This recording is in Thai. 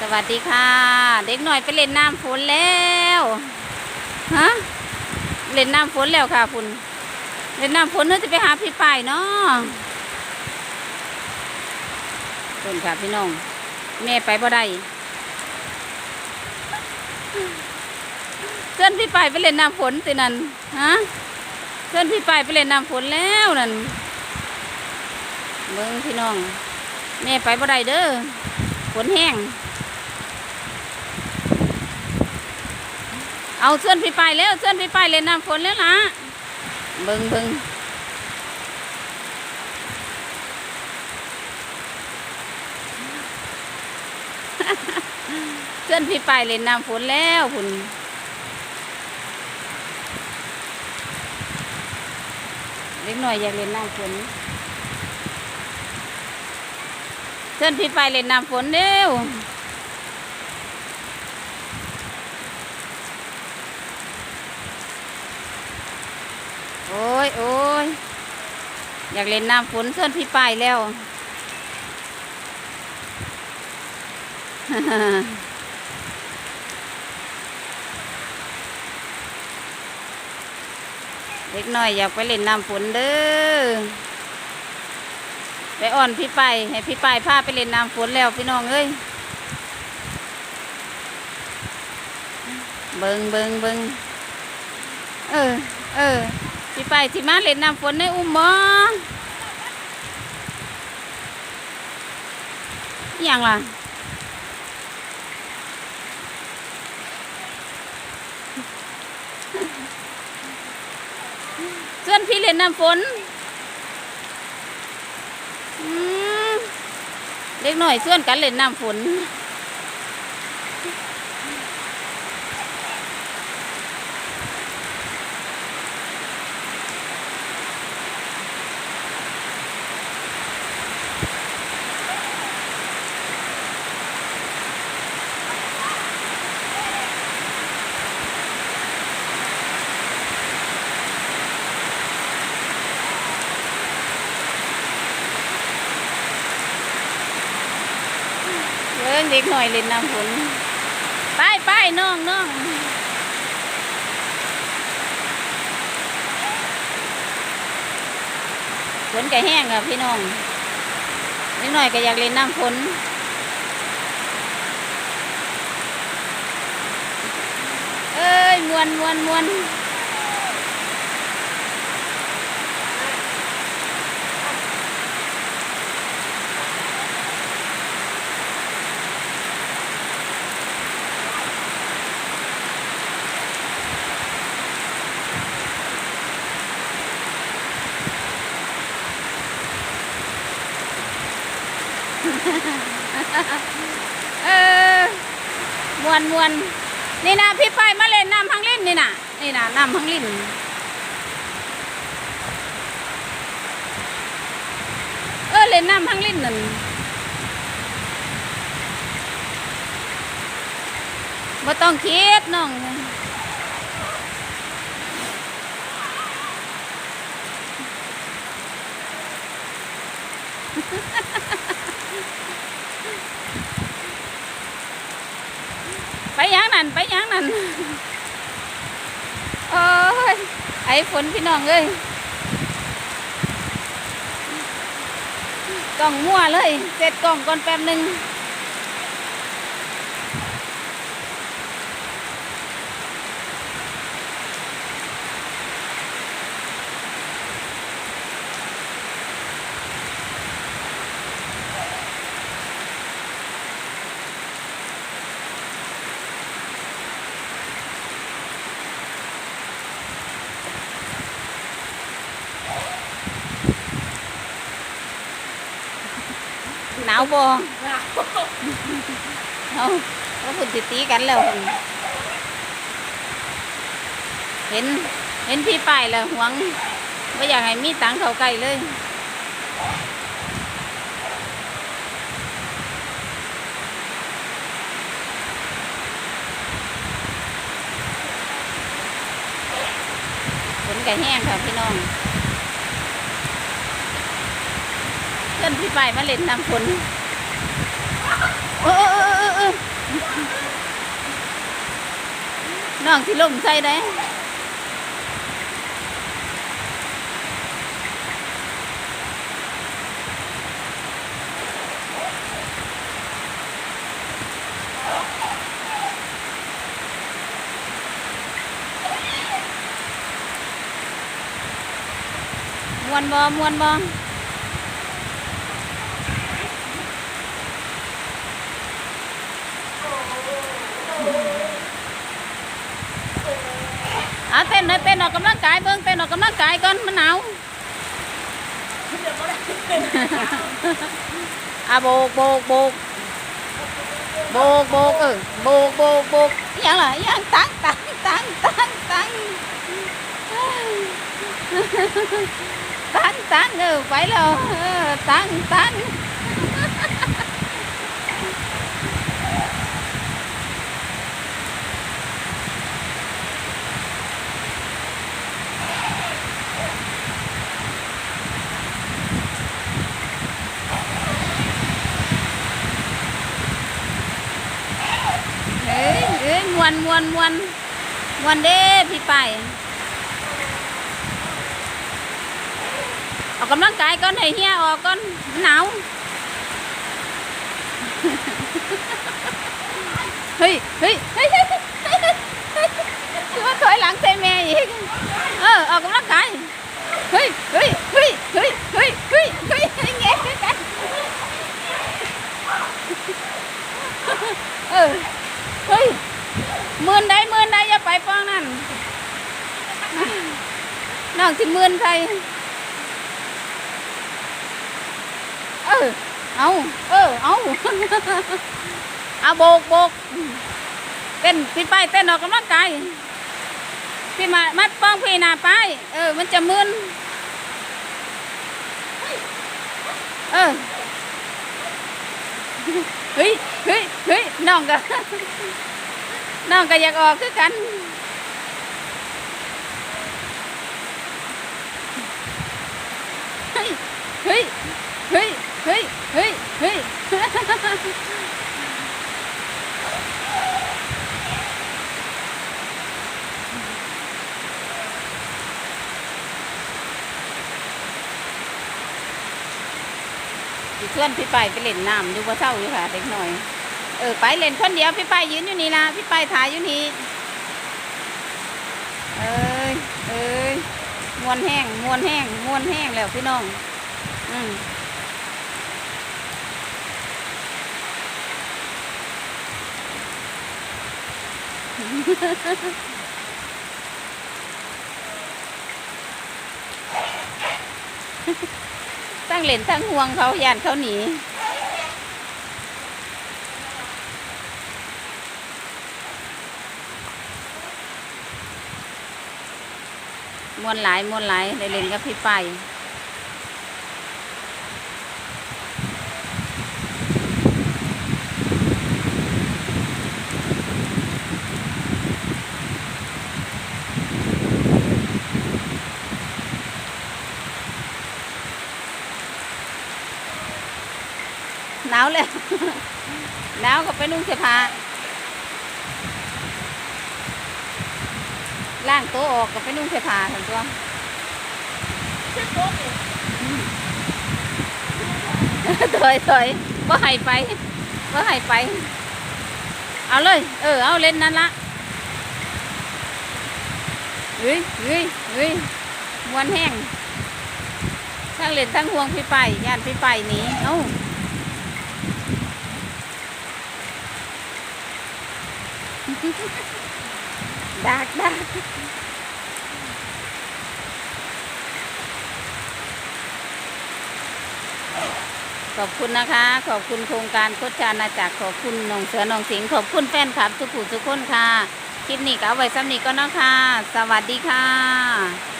สวัสดีค่ะ เด็กหน่อยไปเล่นน้ำฝนแล้วฮะเล่นน้ำฝนแล้วค่ะคุณเล่นน้ำฝนเนื่อจะไปหาพี่ป่ายเนาะคุนค่ะพี่น้องแม่ไปบ่ได้เพื่อนพี่ป่ายไปเล่นน้ำฝนสินั่นฮะเพื่อนพี่ป่ายไปเล่นน้ำฝนแล้วนั่นเบิ้งพี่น้องแม่ไปบ่ได้เด้อฝนแห้ง เอาเสื้อนพี่ไปแล้วเสื้อนพี่ไปเล่นน้ำฝนแล้วล่ะเบิงเบิงเสื้อนพี่ไปเล่นน้ำฝนแล้วคุณเล็กหน่อยอยากเล่นน้ำฝนเสื้อนพี่ไปเล่นน้ำฝนเร็ว โอ้ยโอ้ยอยากเล่นน้ำฝนเส้นพี่ไปายแล้วเล็กน้อยอยากไปเล่นน้ำฝนเด้อ ไปอ่อนพี่ไปายให้พี่ไปายพาไปเล่นน้ำฝนแล้วพี่น้องเอ้ย เบิงเบิงเบิงเออ เออ สิไปสิมาเล่นน้ำฝนในอุ้มหมออย่างล่ะส่วนพี่เล่นน้ำฝนเล็กหน่อยส่วนกันเล่นน้ำฝน เด็กหน่อยเล่นน้ำฝนไปไปน้องน้องฝนก็แห้งครับพี่น้องเด็กหน่อยก็อยากเล่นน้ำฝนเอ้ยมวนมวนมวนเออม วนมวนนี่นะพี่ไปมาเล่นน้ำพังลิ่นนี่นะนี่นะน้ำพังลิ่นเออเล่นน้ำพังลิ่นนั่นบ่ต้องคิดน้อง ไปย่างนั่นไปย่างนั่นโอ้ยไอ้ฝนพี่น้องเอ้ยกล่องมั่วเลยเสร็จกล่องก่อนแป๊บหนึ่ง บ่เอาแล้วพุ่นติตีกันแล้ว เห็น เห็นพี่ป้ายแล้วหวงไม่อยากให้มีตังเข้าใกล้เลยฝนก็แห้งค่ะพี่น้องเพื่อนพี่ไปมาเล่นน้ำฝน เออเออเออน้องสิลงใส่ได้มวนบอมวนบอ อ่ะเต้นเลยเต้นออกกำลังกายเบิ้งเต้นออกกำลังกายก่อนมันหนาวอ่ะโบกโบกโบกโบกโบกเออโบกโบกโบกยังล่ะยังตั้งตั้งตั้งตั้งตั้งตั้งตั้งเออไปแล้วตั้งตั้ง ngoan ngoan ngoan ngoan đê พี่ไปออกกำลังกายก่อนให้เฮียออกก่อนหนาวเฮ้ยเฮ้ยเฮ้ยเฮ้ยเฮ้ยเฮ้ยคือว่าถอยหลังใส่แม่อีกเออออกกำลังกาย งินใคร เออ เอาเออ เอาเอาโบกโบกเต้นพี่ไปเต้นออกกำลังกายพี่มามัดป้องพี่หนาไป เออ มันจะมึนเออเฮ้ยเฮ้ยเฮ้ยน้องก็น้องก็อยากออกคือกัน เฮ้ย เฮ้ย เฮ้ย เฮ้ย เฮ้ย เฮ้ยสิเพื่อนพี่ไปไปเล่นน้ำอยู่ว่าเศร้าอยู่ค่ะเด็กหน่อย เออไปเล่นคนเดียวพี่ไปยืนอยู่นี่นะพี่ไปถ่ายอยู่นี่ เอ้ย เอ้ยมวนแห้งมวนแห้งมวนแห้งแล้วพี่น้อง ตั้งเล่นตั้งห่วงเขายานเขาหนีมวนหลายมวนหลายได้เล่นกับพี่ไปายหนาวเลย หนาวก็ไปนุ่งเสื้อผ้าล่างโต๊ะออกก็ไปนุ่งเสื้อผ้าทั้งตัวถอยถอยบ่ให้ไปบ่ให้ไป เอาเลย เออ เอาเล่นนั่นละเฮ้ยเฮ้ยเฮ้ยมวนแห้งทั้งเล่นทั้งห่วงพี่ไปย่านพี่ไปหนีเอ้า ดักดักขอบคุณนะคะ ขอบคุณโครงการโคชานาจักรขอบคุณนงเสือนองสิงห์ขอบคุณแฟนคลับทุกผู้ทุกคนค่ะ คลิปนี้ก็เอาไว้ซ้ำนี้ก็นะคะ สวัสดีค่ะ